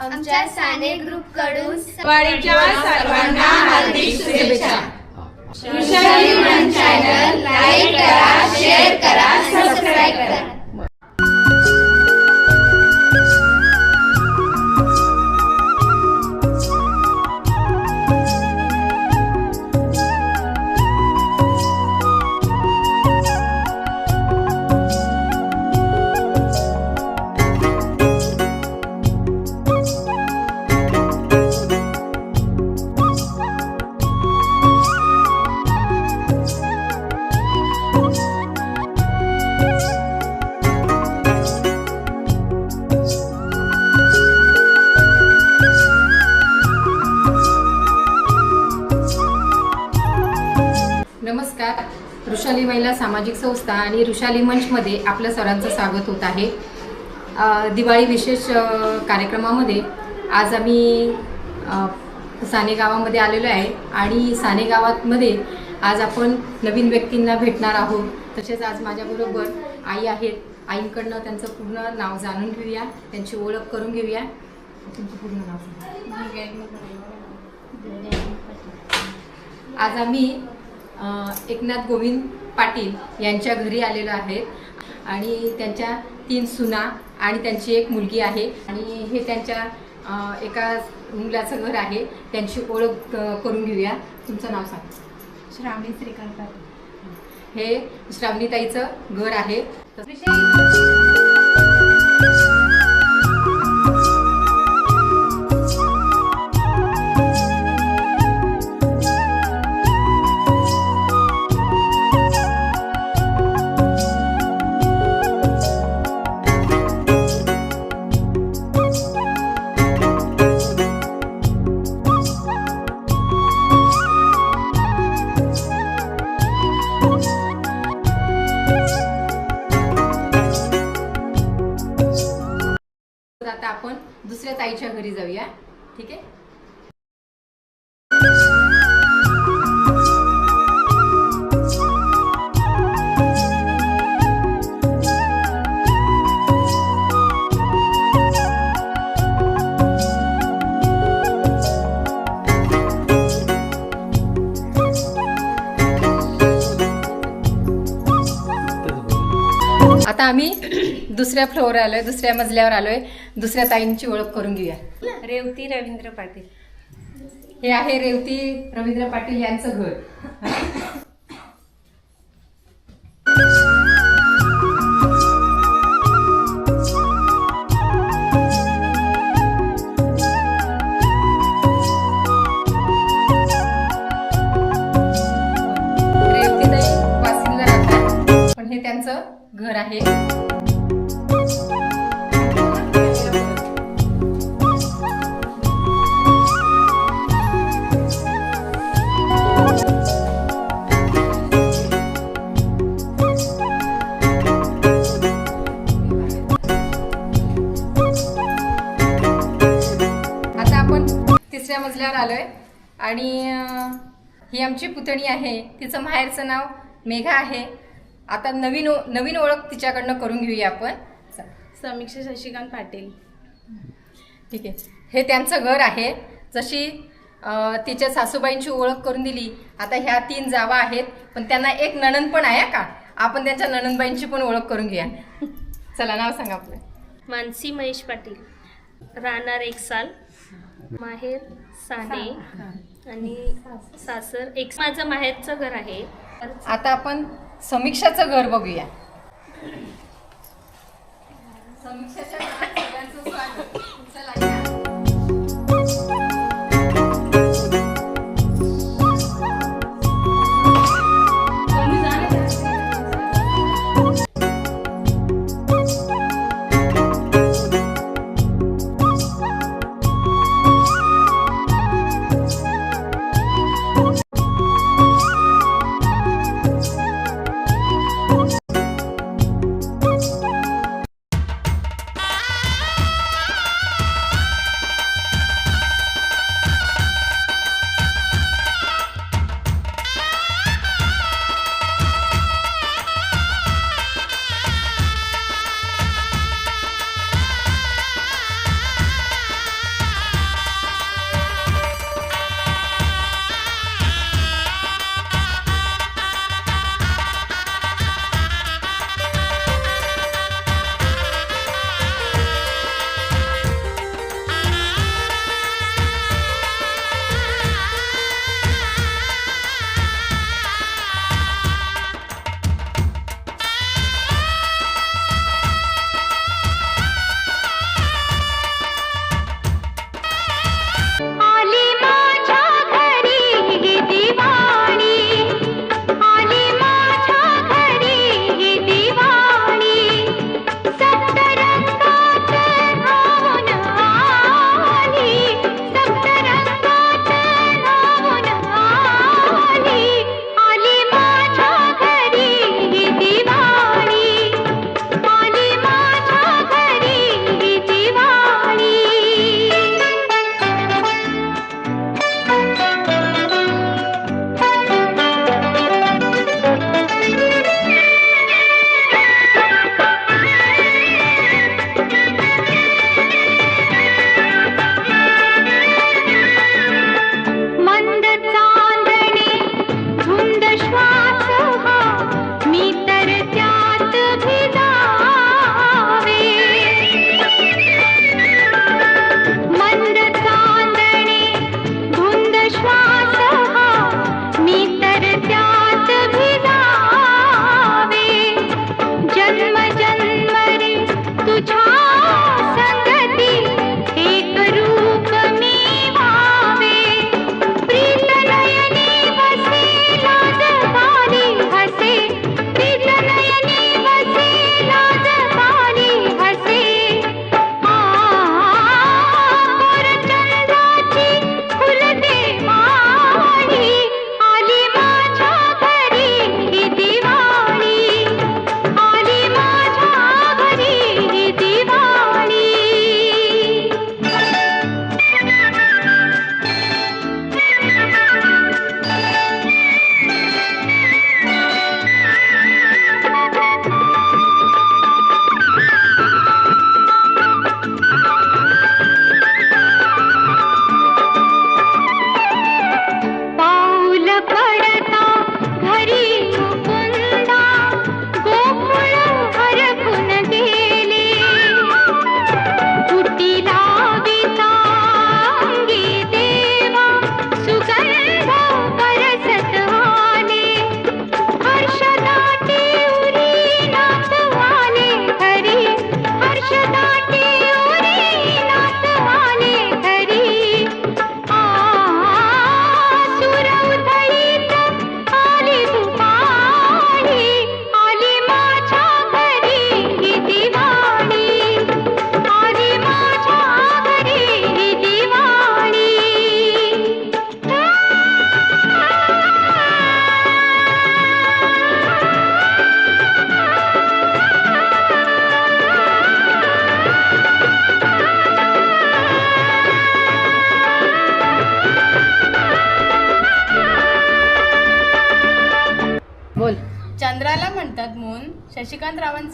आमच्या साने ग्रुपकडून दिवाळीच्या सर्वांना हार्दिक शुभेच्छा. चॅनल लाईक करा शेअर करा सबस्क्राईब करा. सामाजिक संस्था आणि ऋषाली मंचमध्ये आपलं सर्वांचं स्वागत होत आहे. दिवाळी विशेष कार्यक्रमामध्ये आज आम्ही साने गावामध्ये आलेलो आहे आणि साने गावामध्ये आज आपण नवीन व्यक्तींना भेटणार आहोत. तसेच आज माझ्याबरोबर आई आहेत. आईंकडनं त्यांचं पूर्ण नाव जाणून घेऊया. त्यांची ओळख करून घेऊया. तुमचं पूर्ण नाव आज आम्ही एकनाथ गोविंद पाटील यांच्या घरी आलेलो आहे. आणि त्यांच्या तीन सुना आणि त्यांची एक मुलगी आहे. आणि हे त्यांच्या एका मुलाचं घर आहे. त्यांची ओळख करून घेऊया. तुमचं नाव सांगा. श्रावणी श्रीकांत हे श्रावणीताईचं घर आहे. दुसऱ्या फ्लोअर आलोय दुसऱ्या मजल्यावर आलोय. दुसऱ्या ताईंची ओळख करून घेऊया. रेवती रवींद्र पाटील. हे आहे रेवती रवींद्र पाटील यांचं घर. हे त्यांचं घर आहे. तिसऱ्या मजल्यावर आलोय. आणि अं, ही आमची पुतणी आहे. तिचं माहेरचं नाव मेघा आहे. आता नवीन ओ- नवीन ओळख तिच्याकडनं करून घेऊया आपण. समीक्षा शशिकांत पाटील. ठीक आहे. हे त्यांचं घर आहे. जशी तिच्या सासूबाईंची ओळख करून दिली आता ह्या तीन जावा आहेत. पण त्यांना एक नणंद पण आहे का? आपण त्यांच्या नणंदबाईंची पण ओळख करून घेऊया. चला नाव सांगा आपलं. मानसी महेश पाटील. राहणार एक साल. माहेर साने आणि सासर. एक माझं माहेरचं घर आहे. आता आपण समीक्षाचं घर बघूया. समीक्षाच्या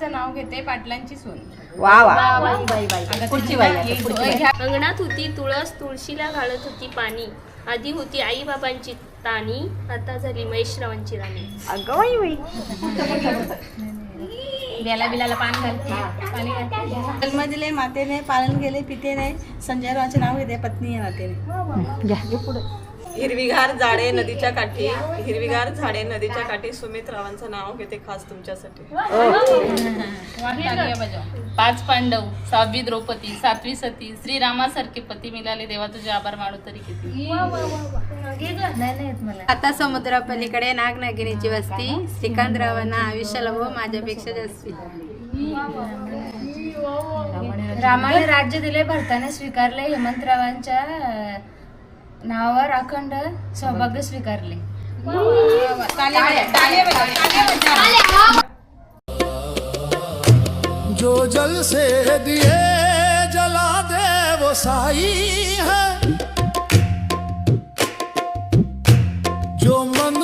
नाव घेते पाटलांची सून. वा वा. पुढची बाई आता, पुढची बाई. अंगणात होती तुळस तुळशीला घालत होती पाणी. आधी होती आई बाबांची ताणी आता झाली महेशरावांची राणी. अगं बाई बाई. बेला बिलाला पान घालते पाणी घालते जन्म दिले मातेने पालन केले पितेने संजय रावांचे नाव घेते पत्नी या नातेने घ्या. घे पुढे. हिरवीगार झाडे नदीच्या काठी हिरवीगार झाडे नदीच्या काठी. सुमित रावांचं नाव घेते खास तुमच्यासाठी. पाच पांडव सहावी द्रौपदी सातवी सती श्रीरामासारखे पती मिळाले. देवा तुझे आभार मानू तरी किती. आता समुद्रापलीकडे नागनागिनीची वस्ती. श्रीकांतरावांना आयुष्याला व माझ्यापेक्षा जास्ती. रामाने राज्य दिले भरताने स्वीकारले. हेमंतरावांच्या नावावर अखंड सौभाग्य स्वीकारले. जो जल से दिए जला दे वो साई है। जो मन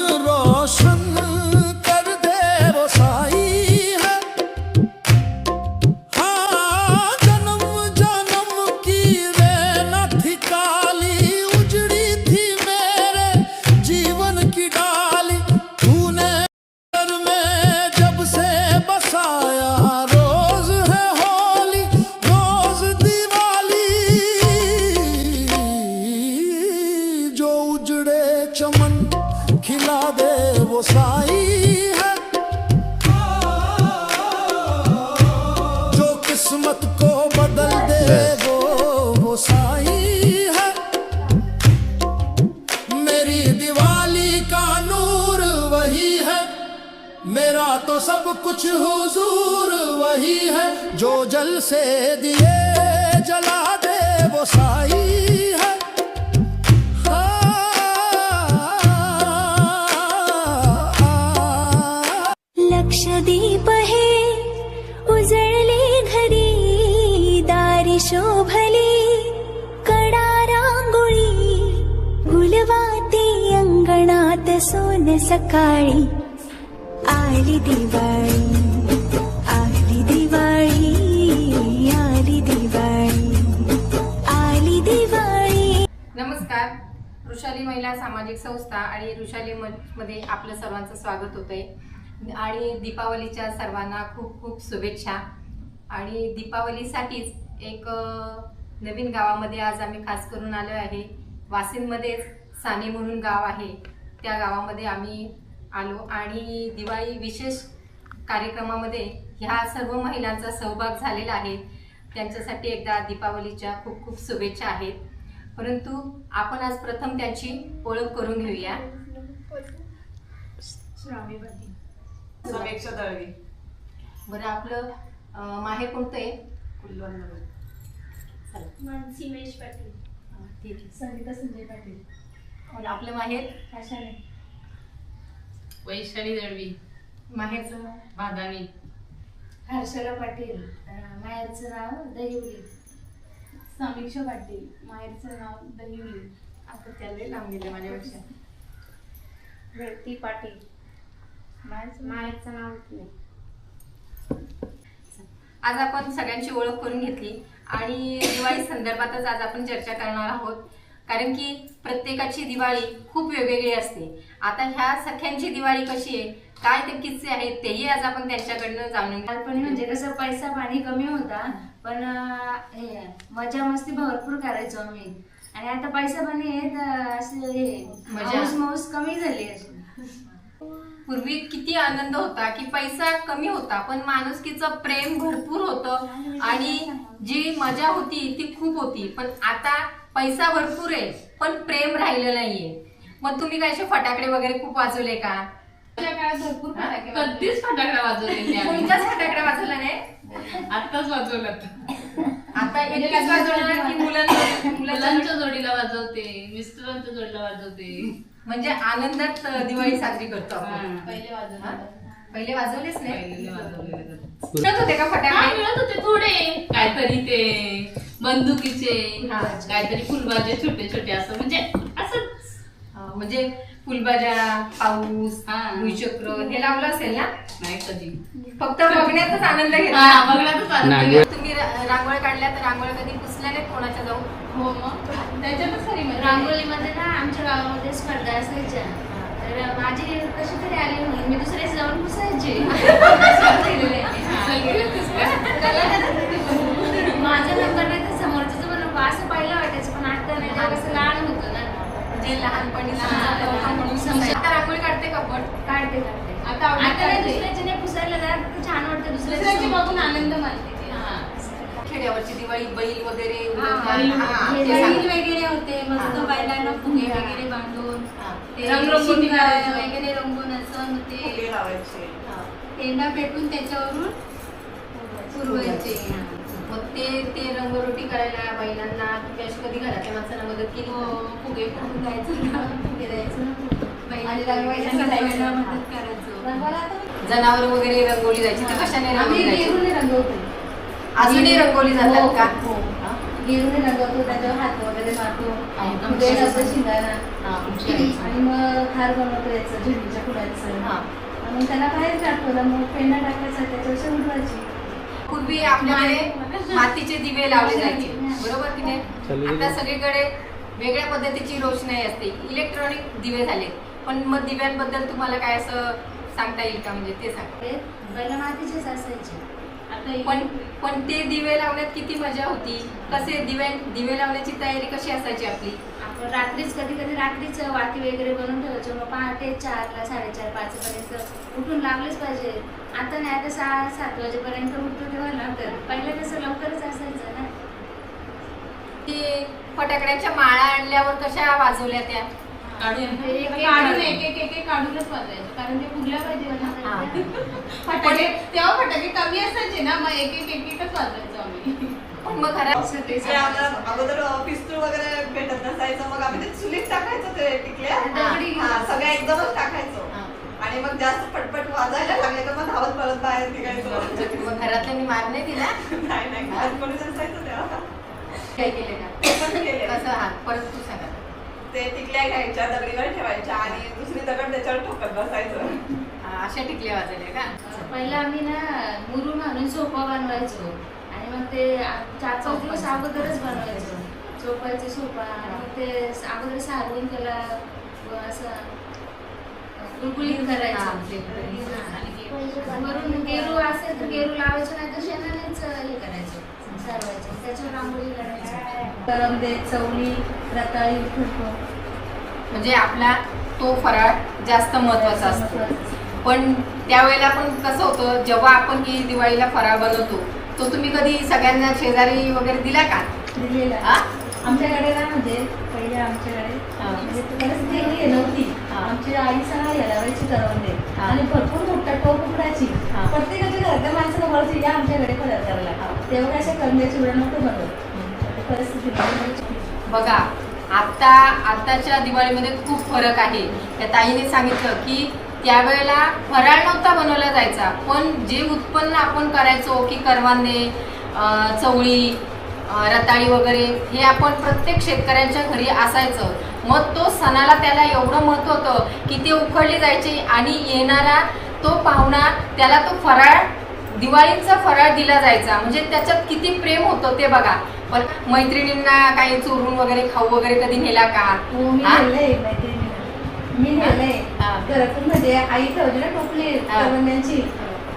सोन सकाळी आली दिवाळी आली दिवाळी आली दिवाळी आली दिवाळी. नमस्कार. ऋषाली महिला सामाजिक संस्था आणि ऋषाली मध्ये आपलं सर्वांचं स्वागत होतंय. आणि दीपावलीच्या सर्वांना खूप खूप शुभेच्छा. आणि दीपावलीसाठीच एक नवीन गावामध्ये आज आम्ही खास करून आलो आहे. वाशिममध्येच साने म्हणून गाव आहे. त्या गावामध्ये आम्ही आलो आणि दिवाळी विशेष कार्यक्रमामध्ये ह्या सर्व महिलांचा सहभाग झालेला आहे. त्यांच्यासाठी एकदा दीपावलीच्या खूप खूप शुभेच्छा आहेत. परंतु आपण आज प्रथम त्यांची ओळख करून घेऊया. समीक्षा दळवी बरं आपलं माहेर कोणतं आहे? मानसी महेश पाटील. हां, ठीक आहे. संगीता संजय पाटील. आणि आपलं माहेर आशाने वैशाली दळवी. माहेरचं भादानी. हर्षला पाटील. अं, माहेरचं नाव दहिवली. समीक्षा पाटील. माहेरचं नाव दहिवली. आता त्याला लांब गेले माझ्यापेक्षा. व्यक्ती पाटील. माहेरचं नाव नाही. आज आपण सगळ्यांची ओळख करून घेतली आणि दिवाळी संदर्भातच आज आपण चर्चा करणार आहोत. कारण की प्रत्येकाची दिवाळी खूप वेगवेगळी असते. आता ह्या सख्यांची दिवाळी कशी आहे? काय ते किस्से आहेत? तेही आज आपण त्यांच्याकडनं जाणून. लहानपणी म्हणजे कसं पैसा पाणी कमी होता पण हे मजा मस्ती भरपूर करायचो आम्ही. आणि आता पैसा पाणी आहे तर असे हे मजा. मौज मौज कमी झाली अशी. पूर्वी किती आनंद होता की पैसा कमी होता पण माणुसकीचं प्रेम भरपूर होतं. आणि जी मजा होती ती खूप होती. पण आता पैसा भरपूर आहे पण प्रेम राहिलं नाहीये. मग तुम्ही काय असे फटाकडे वगैरे खूप वाजवले का? भरपूर फटाके वाजले. कधीच फटाकडा वाजवले नाही आम्ही. कोणताच फटाकडे वाजवला नाही. आत्ताच वाजवलं आता एकटीच वाजवणार की मुलांना मुलांच्या मुलांच्या जोडीला वाजवते मिस्टरांच्या जोडीला वाजवते. म्हणजे आनंदात अं, दिवाळी साजरी करतो आपण. हा. पहिले वाजवले हा? पहिले वाजवलेच नाही. नाही वाजवलेले तर. मिळत होते का हा, फटाकडे? मिळत होते थोडे. काहीतरी ते. बंदुकीचे हा. काहीतरी फुलबाजे छोटे छोटे असं. म्हणजे असंच. अं, म्हणजे फुलबाजा पाऊस हा. भुईचक्र हे लावलं असेल ना? नाही कधी. फक्त बघण्याचाच आनंद हा, घेतला बघण्यातच आनंद नांगोळी. तुम्ही रा- रांगोळ्या काढल्या तर रांगोळ्या कधी पुसल्या नाहीत कोणाच्या जाऊन? हो मग. त्याच्यातच खरी मजा आहे. रांगोळीमध्ये ना आमच्या गावामध्ये स्पर्धा असायच्या. तर माझी कशी तरी आली म्हणून मी दुसऱ्याच जाऊन पुसायची. माझा नंबर नाही तर समोरच्याच पण नको असं पहिलं वाटायचं पण आता नाही तेव्हा कसं लहान होतं ना जे लहानपणी. आता रांगोळी काढते का पण काढते काढते आता आता नाही काढते. दुसऱ्याची नाही पुसायला जात छान वाटतं दुसऱ्याची बघून आनंद मानते ती. हा. खेड्यावरची दिवाळी बैल वगैरे हा. हा, हे बैल. वगैरे होते मस्त हा. बैलांना फुगे वगैरे बांधून हा. ते रंगरंगोटी. वगैरे रंगून असं मग ते फुगे लावायचे हा. पेंडा पेटून त्याच्यावरून पुरवायचे करायला बैलांना तुम्ही अशी कधी घरातल्या माणसांना मदत केली? हो, का? फुगे जायचं ना, फुगे द्यायचं ना. मदत करायचो. जनावर वगैरे रंगवली जायची तर कशाने रंगवली रंगवतो अजूनही रंगवली जातात हो, का? हो. गेरूने रंगवतो त्याच्यावर हात वगैरे मारतो. शिंगाला. आणि मग हार बनवतो याचं झेंडूच्या फुलाचं. हा. मग त्याला बाहेर काढतो मग पेंडा टाकायचा त्याच्यावर उडवायची पूर्वी आपल्याकडे मातीचे दिवे लावले जायचे. बरोबर की नाही? आता सगळीकडे वेगळ्या पद्धतीची रोषणाई असते. इलेक्ट्रॉनिक दिवे झाले. पण मग दिव्यांबद्दल तुम्हाला काय असं सांगता येईल का? म्हणजे ते सांग. ते बैल मातीचेच असायचे. आता पण पण ते दिवे लावण्यात किती मजा होती. कसे दिवे दिवे लावण्याची तयारी कशी असायची आपली? आपण रात्रीच कधी कधी रात्रीच वाती वगैरे बनवून ठेवायचो. मग पहाटे चारला साडेचार पाच पर्यंत उठून लावलेच पाहिजे. आता नाही आता सहा सात वाजेपर्यंत उठतो तेव्हा लावतात पहिलं कसं लवकरच असायचं ना. ते फटाकड्यांच्या माळा आणल्यावर कशा वाजवल्या त्या? काढून. एक- एक- काढून एक एक एक एक काढूनच वाजवायचं. कारण ते फुगल्या पाहिजे ना. हा. फटाके तेव्हा फटाके कमी असायचे ना मग एक एक एक एकच वाजवायचो आम्ही. पण मग घरात ते आम्हाला अगोदर पिस्तूल वगैरे भेटत नसायचं. मग आम्ही ते चुलीत टाकायचो ते टिकल्या. दगडी हा, सगळ्या एकदमच टाकायचो. आणि मग जास्त पटपट वाजायला लागले का मग धावत परत बाहेर निघायचो. मग घरातल्यांनी मार नाही दिला नाही नाही घरात कोणी नसायचं तेव्हा. काय केले का? पण केले. कसं हा परत तू सांगा. ते टिकल्या घ्यायच्या दगडीवर ठेवायच्या आणि दुसरी दगड त्याच्यावर ठोकत बसायचं. अशा टिकल्या वाजवल्या का? पहिला आम्ही ना मुरुम आणून सोपा बनवायचो. आणि मग ते चार पाच दिवस अगोदरच बनवायचो. सोपा आणि मग ते स- अगोदर सारवून त्याला असं हा, करायचं. वरून गेरू असेल तर गेरू लावायचं नाही तर शेणानेच हे करायचं सारवायचं. त्याच्यावर रांगोळी काढायची चवली रताळी म्हणजे आपला तो फराळ जास्त महत्त्वाचा असतो. पण त्यावेळेला पण कसं होतं जेव्हा आपण ही दिवाळीला फराळ बनवतो तो तुम्ही कधी सगळ्यांना शेजारी वगैरे दिला का? दिलेला. हा? आमच्याकडे ना म्हणजे पहिले आमच्याकडे हा. म्हणजे नव्हती. आमची आई सगळं यालावायची करवंदे. आणि भरपूर मोठा टोप उकडायची. प्रत्येकाच्या घरातल्या माणसाला बोलायची या आमच्याकडे फराळ करायला तेव्हा अशा करंद्याची उडण नव्हतं बनवत परिस्थिती. बघा आता आताच्या दिवाळीमध्ये खूप फरक आहे. त्या ताईने सांगितलं की त्यावेळेला फराळ नव्हता बनवला जायचा पण जे उत्पन्न आपण करायचो की करवांदे चवळी रताळी वगैरे हे आपण प्रत्येक शेतकऱ्यांच्या घरी असायचं. मग तो सणाला त्याला एवढं महत्त्व होतं की ते उखडले जायचे आणि येणारा तो पाहुणा त्याला तो फराळ दिवाळीचा फराळ दिला जायचा. म्हणजे त्याच्यात किती प्रेम होतं ते बघा. पण मैत्रिणींना काही चोरून वगैरे खाऊ वगैरे कधी नेला का? हो मी? नेलंय. घरातून म्हणजे आई ठेवली ना टोपली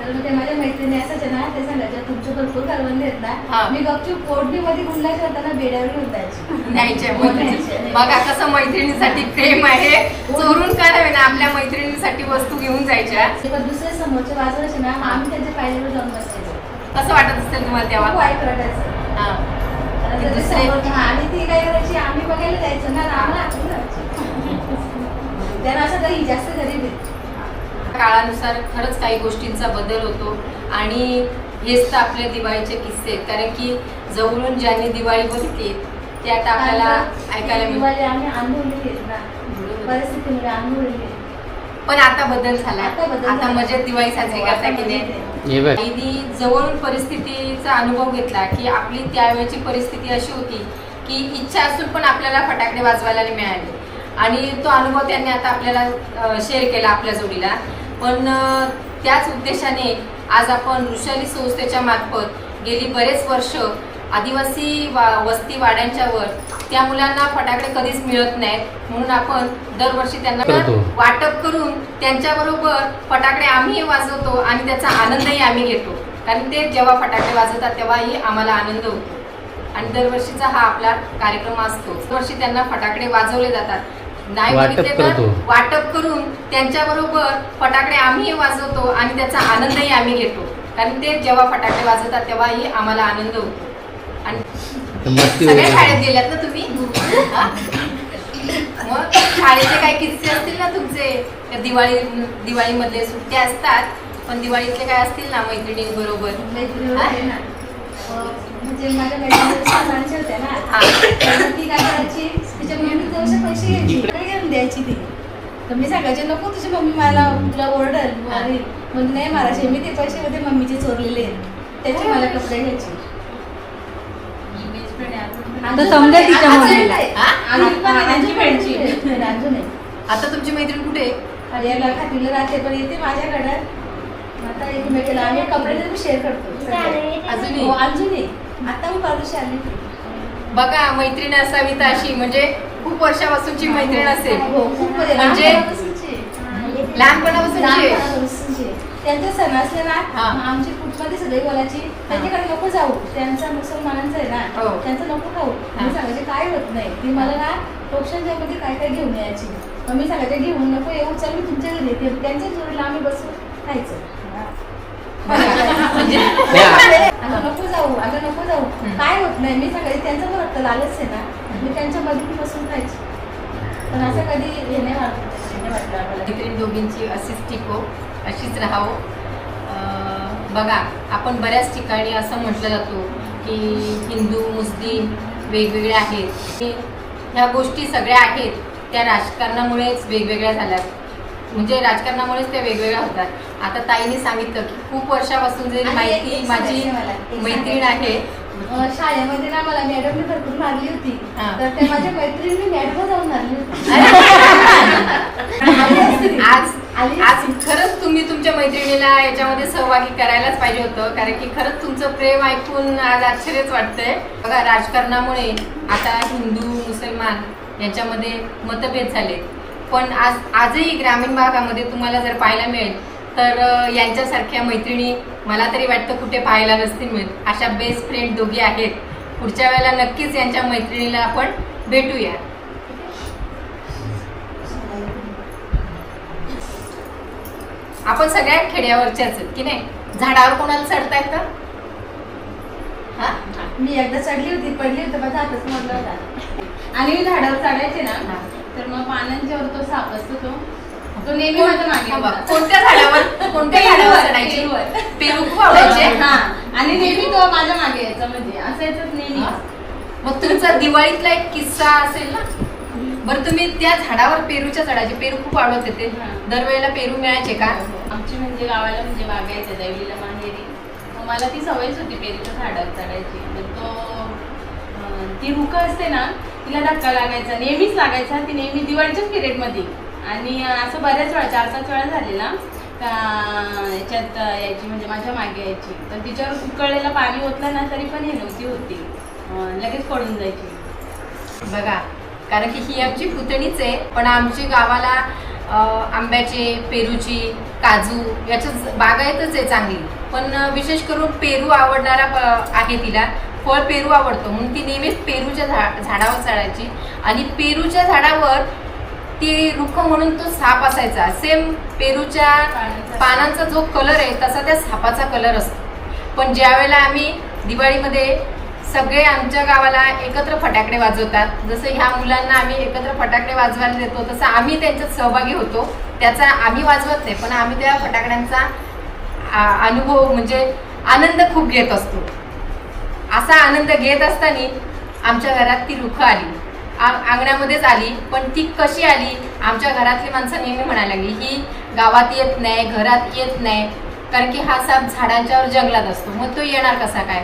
तर मग ते माझ्या मैत्रिणी असायच्या ना ते सांगायच्या तुमचे भरपूर करवंदे आहेत हा. ना मी गपचूप पोटडी मध्ये गुंडलाच्या होताना बेड्यावर मैत्रिणी. बघा कसं मैत्रिणीसाठी प्रेम आहे. चोरून का नव्हे ना आपल्या मैत्रिणीसाठी वस्तू घेऊन जायच्या. पण दुसरे समोरचे ना मग आम्ही त्यांच्या पायरीवर जाऊन बसायचो. कसं वाटत असेल तुम्हाला खूप तेव्हा वाईट वाटायचं हा. आणि जरी दुसरे- समोर- हा, आणि ती काय करायची? आम्ही बघायला जायचो ना आम्हाला आठवण राहायची. त्यांना असं काही जास्त गरीब आहे. काळानुसार खरंच काही गोष्टींचा बदल होतो. आणि हेच तर आपल्या दिवाळीचे किस्से आहेत. कारण की जवळून ज्यांनी दिवाळी बघितली ते आता आपल्याला ऐकायला दिवाळी आम्ही परिस्थितीमुळे. पण आता बदल झाला आता. मजेत दिवाळी साजरी हो, करता आता की नाही. हे जवळून परिस्थितीचा अनुभव घेतला की आपली त्यावेळेची परिस्थिती अशी होती की इच्छा असून पण आपल्याला फटाकडे वाजवायला मिळाले. आणि तो अनुभव त्यांनी आता आपल्याला शेअर केला आपल्या जोडीला. पण त्याच उद्देशाने आज आपण ऋषाली संस्थेच्या मार्फत गेली बरेच वर्ष आदिवासी वा वस्ती वाड्यांच्या वर त्या मुलांना फटाकडे कधीच मिळत नाहीत. म्हणून आपण दरवर्षी त्यांना. वाटप करून त्यांच्याबरोबर फटाकडे आम्ही वाजवतो आणि त्याचा आनंदही आम्ही घेतो. कारण ते जेव्हा फटाकडे वाजवतात तेव्हाही आम्हाला आनंद होतो. आणि दरवर्षीचा हा आपला कार्यक्रम असतो. दरवर्षी त्यांना फटाकडे वाजवले जातात. नाही वाटप करतो. वाटप करून त्यांच्याबरोबर फटाकडे आम्ही वाजवतो आणि त्याचा आनंदही आम्ही घेतो. कारण ते जेव्हा फटाकडे वाजवतात तेव्हाही आम्हाला आनंद होतो. आणि सगळ्या. शाळेत गेल्यात ना तुम्ही? मग शाळेचे काही किस्से असतील ना तुमचे? दिवाळी दिवाळीमधले सुट्ट्या असतात पण दिवाळीतले काय असतील ना मैत्रिणी बरोबर म्हणजे माझ्या मैत्रिणी साधारणच्या होत्या ना. तर ती काय करायची तिच्या मम्मी जवळचे पैसे घ्यायची. घेऊन द्यायची ती. तर मी सांगायचे नको तुझी मम्मी मला तुला ओरडल म्हणजे नाही मारायचे. मी ते पैसे होते मम्मीचे चोरलेले त्याचे मला कपडे घ्यायचे. समजा तिच्या. हा? आहे. आता तुमची मैत्रीण कुठे आहे? हरियाला खातीला राहते पण येते माझ्याकडे. आता एकमेकाला आम्ही कपडे शेअर करतो. अजूनही? हो, अजूनही. आता मी परदेशी आली. बघा मैत्रीण असावी तर अशी म्हणजे खूप वर्षापासूनची मैत्रीण असेल हो खूप म्हणजे म्हणजे लहानपणापासूनची. लहानपणापासूनची आहे. लहानपणापासूनची. त्यांचे सण असले ना हा. आमची कुटुंबातली सगळी बोलायची त्यांच्याकडे नको जाऊ त्यांचा मुसलमानांचा आहे ना हो. त्यांचं नको खाऊ हा. मी सांगायचे काय होत नाही ती मला ना टोपशांच्या मध्ये काय काय घेऊन यायची मग मी सांगायचे घेऊन नको येऊ चल मी तुमच्या घरी येते त्यांच्या जोडीला आम्ही बसून खायचं म्हणजे आता नको जाऊ आता नको जाऊ. काय होत नाही. मी सांगायचे त्यांचं पण वाटतं लालच आहे ना. मी त्यांच्या मध्ये बसून खायची. पण असं कधी हे नाही वाटत. हे नाही वाटलं आम्हाला मैत्रीण दोघींची अशीच टिको अशीच राहावं अं, बघा आपण बऱ्याच ठिकाणी असं म्हटलं जातो की हिंदू मुस्लिम वेगवेगळे आहेत. हे- ह्या गोष्टी सगळ्या आहेत त्या राजकारणामुळेच वेगवेगळ्या झाल्यात. म्हणजे राजकारणामुळेच त्या वेगवेगळ्या होतात. आता ताईने सांगितलं की खूप वर्षापासून आणि माहिती माझी मैत्रीण आहे. शाळेमध्ये ना मला मॅडमने भरपूर मारली होती. तर त्या माझ्या मैत्रिणी मॅडम जाऊन मारली होती. ती. आज आज खरंच तुम्ही तुमच्या मैत्रिणीला याच्यामध्ये सहभागी करायलाच पाहिजे होतं कारण की खरंच तुमचं प्रेम ऐकून आज आश्चर्यच वाटतंय. बघा राजकारणामुळे आता हिंदू मुसलमान यांच्यामध्ये मतभेद झाले पण आज आजही ग्रामीण भागामध्ये तुम्हाला जर पाहायला मिळेल तर यांच्यासारख्या मैत्रिणी मला तरी वाटतं कुठे पाहायला नसतील मिळत अशा बेस्ट फ्रेंड दोघी आहेत. पुढच्या वेळेला नक्कीच यांच्या मैत्रिणीला आपण भेटूया. आपण सगळ्या खेड्यावरच्याच आहेत की नाही? झाडावर कोणाला चढता येतं हा? मी एकदा चढली होती पडली होती माझा हातच मोडला होता आणि झाडावर चढायचे ना? तर मग पानांच्यावर तो साप असतो तो तो नेहमी माझ्या मागे. होता. कोणत्या झाडावर कोणत्या झाडावर चढायचे पेरूवर. पेरू खूप आवडायचे हा आणि नेहमी तो माझ्या मागे यायचा म्हणजे असं यायचं नेहमी? मग तुमचा दिवाळीतला एक किस्सा असेल ना बरं तुम्ही त्या झाडावर पेरूच्या झाडाचे पेरू खूप आवडत होते हा. दरवेळेला पेरू मिळायचे का आमची म्हणजे गावाला म्हणजे बागायचं दैवलीला माहेरी मग मला ती सवयच होती पेरीच्या झाडावर चढायची मग तो अं, ती रुख असते ना तिला धक्का लागायचा. नेहमीच लागायचा. ती नेहमी दिवाळीच्याच पिरियडमध्ये आणि असं बऱ्याच वेळा चार पाच वेळा झालेला. का याच्यात यायची म्हणजे माझ्या मागे यायची. तर तिच्यावर उकळलेलं पाणी ओतलं ना तरी पण हे नव्हती होती. लगेच पडून जायची. बघा कारण की ही आमची पुतणीच आहे पण आमची गावाला आंब्याचे पेरूची काजू याच्या बागायतच आहे चांगली. पण विशेष करून पेरू आवडणारा आहे तिला. फळ पेरू आवडतो. म्हणून ती नेहमीच पेरूच्या झा झाडावर चढायची. आणि पेरूच्या झाडावर ती रुख म्हणून तो साप असायचा. सेम पेरूच्या पानांचा. जो कलर आहे तसा त्या सापाचा कलर असतो. पण ज्या वेळेला आम्ही दिवाळीमध्ये सगळे आमच्या गावाला एकत्र फटाकडे वाजवतात जसं ह्या मुलांना आम्ही एकत्र फटाकडे वाजवायला देतो तसं आम्ही त्यांच्यात सहभागी होतो. त्याचा आम्ही वाजवत नाही पण आम्ही त्या फटाकड्यांचा अनुभव म्हणजे आनंद खूप घेत असतो. असा आनंद घेत असताना आमच्या घरात ती रुख आली. अंगणामध्येच आली पण ती कशी आली? आमच्या घरातली माणसं नेहमी म्हणायला लागली ही गावात येत नाही घरात येत नाही कारण की हा साप झाडांच्यावर जंगलात असतो मग तो येणार कसा काय?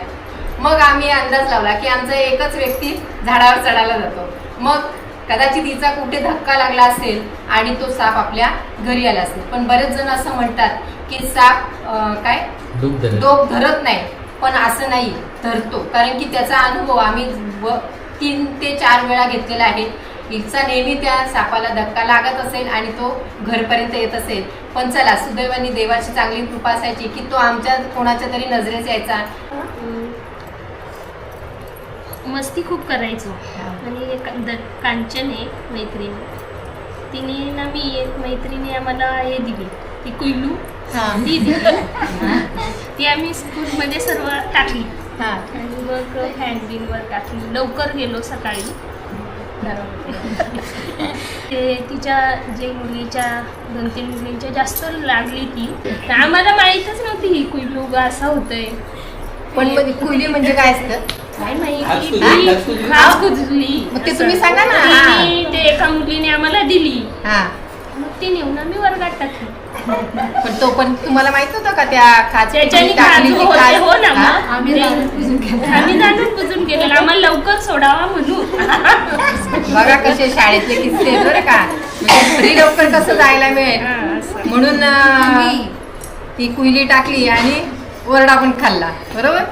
मग आम्ही अंदाज लावला की आमचा एकच व्यक्ती झाडावर चढायला जातो. मग कदाचित तिचा कुठे धक्का लागला असेल आणि तो साप आपल्या घरी आला असेल. पण बरेच जण असं म्हणतात की साप काय? डोक धरत नाही. पण असं नाही. धरतो. कारण की त्याचा अनुभव आम्ही व तीन ते चार वेळा घेतलेला आहे. हिचा नेहमी त्या सापाला धक्का लागत असेल आणि तो घरपर्यंत येत असेल. पण चला सुदैवानी देवाची चांगली कृपा असायची की तो आमच्या कोणाच्या तरी नजरेस यायचा. मस्ती खूप करायचो. आणि द- कांचन आहे मैत्रीण. तिने ना मी एक मैत्रिणी आम्हाला हे दिली. ती कुल्लू. ती दिली. ती आम्ही स्कूलमध्ये सर्व टाकली. आणि मग हँडबिनवर टाकली लवकर गेलो सकाळी. ते तिच्या जे मुलीच्या दोन तीन मुलींच्या जास्त लागली ती तर आम्हाला माहीतच नव्हती ही कुल्लू असा होतोय. पण कुली म्हणजे काय असतं? काय माहिती? ती कुजली मग ते तुम्ही सांगा ना, हा. तिने ते एका मुलीने आम्हाला दिली. हा. मग ती नेऊन आम्ही वर्गात टाकली. पण तो पण तुम्हाला माहीत होतं का त्या त्याच्याने होते? हो ना? मग? आम्ही आम्ही जाणून बुजून केलेलं. आम्हाला लवकर सोडावा म्हणून. बघा कसे शाळेतले किस्से बरं का. म्हणजे घरी लवकर कसं जायला मिळेल. म्हणून ती कुयली टाकली आणि ओरडा पण खाल्ला. बरोबर?